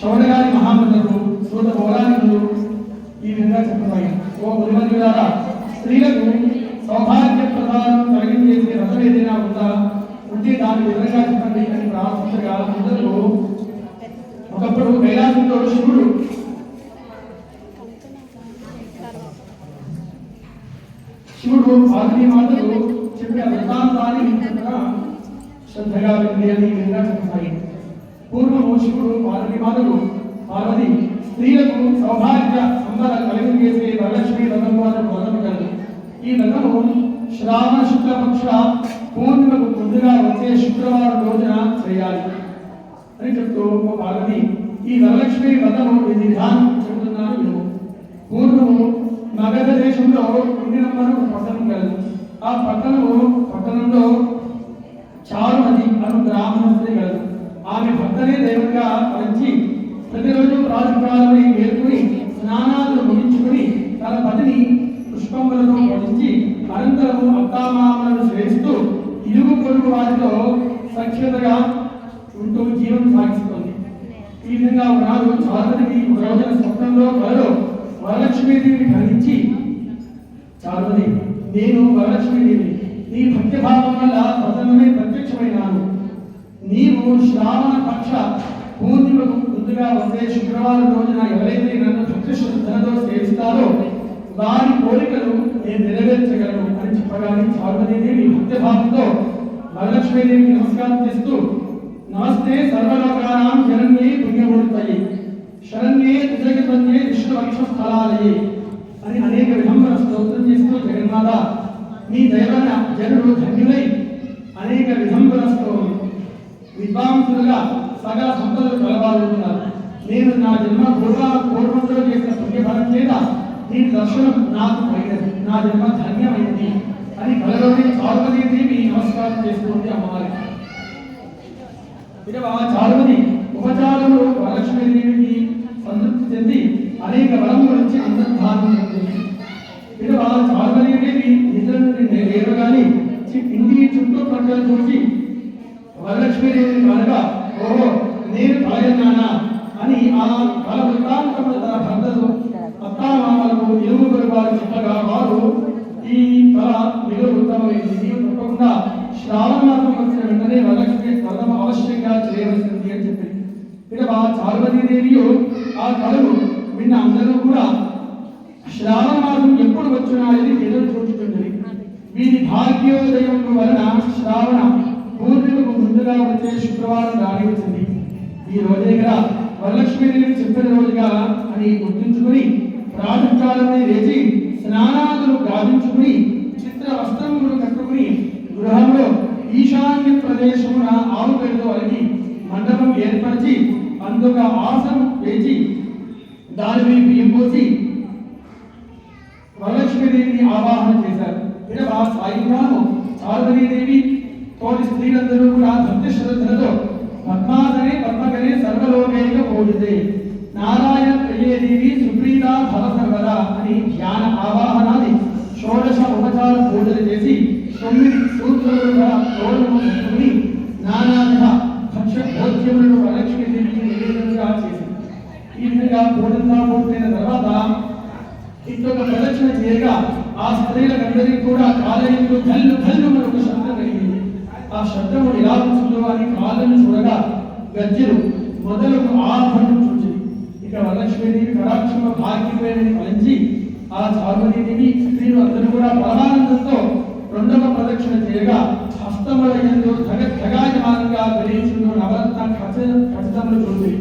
శౌడగారి మహామంత్రులు సూత పౌరాణికులు ఈ విధంగా చెప్పబోయారు ఓ మునిమంతులారా స్త్రీలకు సౌభాగ్య ప్రధానం కలిగించేసే రథం ఏదైనా ఉందా? ఉంటే దాని విధంగా చెప్పండి అని ప్రార్థించగా అందరూ ఒకప్పుడు కైలాసంలో శివుడు శివుడు పార్వతీ మాతలు చెప్పిన వృత్తాంతాన్ని శ్రద్ధగా వింది అని విధంగా చెప్తాయి పూర్వము శివుడు పార్వతీ మాతలు పార్వతి స్త్రీలకు సౌభాగ్య సంపద కలిగించేసే వరలక్ష్మి రథం వారు వ్రతము కలదు ఈ రథము శ్రావణ శుక్లపక్ష పూర్ణిమకు ముందుగా వచ్చే శుక్రవారం రోజున చేయాలి. అని చెప్తూ పార్వతి ఈ వరలక్ష్మి వ్రతము ఇది విధానం చెబుతున్నాను విను పూర్వము మగధ దేశంలో ఉండినమ్మను ఒక పట్టణం కలదు ఆ పట్టణము పట్టణంలో చారు నది అను గ్రామం కలదు ఆమె భర్తనే దైవంగా వరించి ప్రతిరోజు రాజుకాలని వేరుకుని స్నానాలు ముగించుకుని తన పతిని పుష్పములతో వధించి అనంతరము అత్తామామలను శ్రేస్తూ ఇరుగు పొరుగు వారితో సఖ్యతగా ఉంటూ జీవనం సాగిస్తుంది. ఈ విధంగా ఒకనాడు చారుమతికి ఒక రోజున స్వప్నంలో కలలో వరలక్ష్మీదేవిని ఖండించి చారుమతి నేను వరలక్ష్మీదేవి నీ భక్తి భావం వల్ల ప్రజలనే ప్రత్యక్షమైనాను. నీవు శ్రావణ పక్ష పూర్ణిమకు ముందుగా వచ్చే శుక్రవారం రోజున ఎవరైతే నన్ను భక్తి శ్రద్ధలతో సేవిస్తారో వారి కోరికలు నేను నెరవేర్చగలను అని చెప్పగానే చారుమతీదేవి భక్తి భావంతో వరలక్ష్మీదేవికి నమస్కారం చేస్తూ నమస్తే సర్వలోకానాం శరణ్యే పుణ్యమూర్తయి శరణ్యే తుజగతన్యే విష్ణువక్ష స్థలాలయే అని అనేక విధంగా స్తోత్రం చేస్తూ జగన్మాత నీ దైవన జనులు ధన్యులై అనేక విధంగా స్తోత్రం విద్వాంసులుగా సకల సంపదలు కలవాలనుకున్నారు నేను నా జన్మ పూర్వ పూర్వంలో చేసిన పుణ్యఫలం చేత నీ దర్శనం నాకు అయినది నా జన్మ ధన్యమైనది. అని కలలోని పార్వతీదేవి నమస్కారం చేస్తుంది అమ్మవారికి ఇక చారుమతి? ఉపచారములు వరలక్ష్మీదేవికి సంతృప్తి చెంది అనేక వరం గురించి అంతర్ధానం చెందింది చారుమతి దేవి నిద్ర నుండి కానీ ఇంటి చుట్టూ ప్రజలు చూసి వరలక్ష్మీదేవిని కనుక ఓహో నేను తాయన్నానా? అని ఆ కళ వృత్తాంతములు తన భర్తలు అత్తామామలకు ఇరువురు వారు చెప్పగా వారు ఈ కళ మిగులు వృత్తమైంది తప్పకుండా శ్రావణ మాసం వచ్చిన వెంటనే వరలక్ష్మి వ్రతం అవశ్యంగా చేయవలసింది అని చెప్పి. ఇక ఆ చారుమతీదేవియు ఆ కళను విన్న అందరూ కూడా శ్రావణ మాసం ఎప్పుడు వచ్చినాయని ఎదురు చూచుతున్నది. వీరి భాగ్యోదయం వలన శ్రావణ పూర్ణిమకు ముందుగా వచ్చే శుక్రవారం దాడి వచ్చింది ఈ రోజే కదా వరలక్ష్మీదేవి చెప్పిన రోజుగా అని గుర్తుంచుకుని ప్రాతకాలమే లేచి స్నానాలను గావించుకుని చిత్ర వస్త్రములు కట్టుకుని గృహంలో ఈశాన్య ప్రదేశమున ఆవు పేరుతో అలిగి మండపం ఏర్పరిచి అందుక ఆసనం వేచి దాని మీద బియ్యం పోసి వరలక్ష్మీదేవిని ఆవాహన చేశారు. ఇక ఆ సాయంకాలం చారుమతీదేవి తోటి స్త్రీలందరూ కూడా భక్తి శ్రద్ధలతో పద్మాసనే పద్మకనే సర్వలోకైక పూజితే నారాయణ ప్రియదేవి సుప్రీత భవ సర్వదా అని ధ్యాన ఆవాహనాది షోడశ ఉపచార పూజలు చేసి తొమ్మిది సూత్రులుగా తోరణము నానావిధ భక్ష భోజ్యములను వరలక్ష్మీదేవికి నివేదనగా చేసింది ఈ విధంగా పూజంగా పూర్తయిన తర్వాత ఇంకొక ప్రదక్షిణ చేయగా ఆ స్త్రీలకందరికీ కూడా కాలేజీలు కళ్ళు కళ్ళు ఒక శబ్దం కలిగింది ఆ శబ్దము ఎలా ఉంటుందో అని కాళ్ళను చూడగా గజ్జలు మొదలకు ఆభరణం చూచింది ఇక వరలక్ష్మీదేవి కటాక్షమ భాగ్యమేనని ఫలించి ఆ చార్వతీదేవి స్త్రీలు అందరూ కూడా పరమానందంతో రెండవ ప్రదక్షిణ చేయగా హస్తమలయంలో ఎందు ధగ ధగాయమానంగా గ్రహించిన నవరత్న ఖచ ఖచ్చితములు చూసింది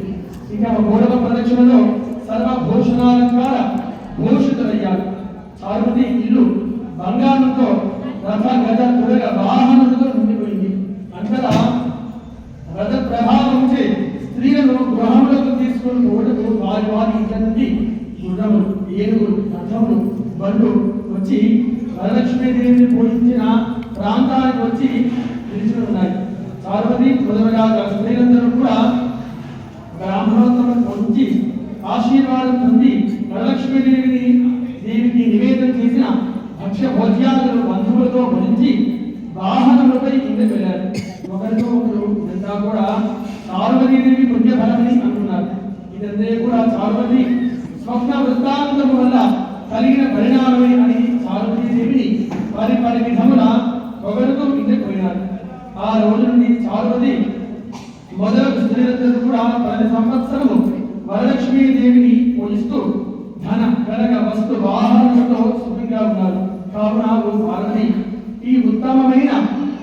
ఇక మూడవ ప్రదక్షిణలో సర్వభూషణాలంకార భూషితులయ్యారు. చారుమతి ఇల్లు బంగారంతో రథ గజ తురగ వాహనంతో నిండిపోయింది వారి వారి నుండి గుర్రములు ఏనుగులు రథములు బండ్లు వచ్చి వరలక్ష్మీదేవిని పూజించిన ప్రాంతానికి వచ్చి నిలిచి ఉన్నాయి చారుమతి మొదలుగా స్త్రీలందరూ కూడా బ్రాహ్మణోత్తమం పొంది ఆశీర్వాదం పొంది వరలక్ష్మీదేవిని దేవికి నివేదన చేసిన భక్ష్య భోజ్యాలను బంధువులతో భరించి వాహనములపై కింద వెళ్ళారు. ఒకరితో ఒకరు ఇదంతా కూడా పార్వతి స్వప్న వృత్తాంతము వల్ల కలిగిన పరిణామమే అని పార్వతీదేవిని వారి వారి విధమున ఒకరితో ఇంటికి పోయినారు ఆ రోజు నుండి చారువతి మొదలకు స్త్రీలందరూ కూడా ప్రతి సంవత్సరము వరలక్ష్మీ దేవిని పూజిస్తూ ధన కనక వస్తు వాహనములతో సుఖంగా ఉన్నారు. కావున ఓ పార్వతి ఈ ఉత్తమమైన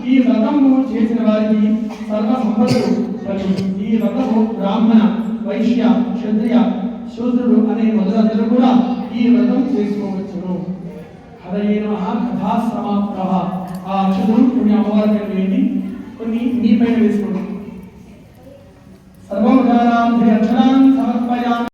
ఈ వ్రతము చేసిన వారికి సర్వ సంపదలు ఈ వ్రతము బ్రాహ్మణ వైశ్య క్షత్రియ శూద్రుడు అనే మొదలందరూ కూడా ఈ వ్రతం చేసుకోవచ్చును. హరయే కథా సమాప్త ఆ అక్షతులు కొన్ని అమ్మవారి పేరు వేయండి. కొన్ని మీ పైన వేసుకోండి. సర్వం అక్షరాన్ని సమర్పయామి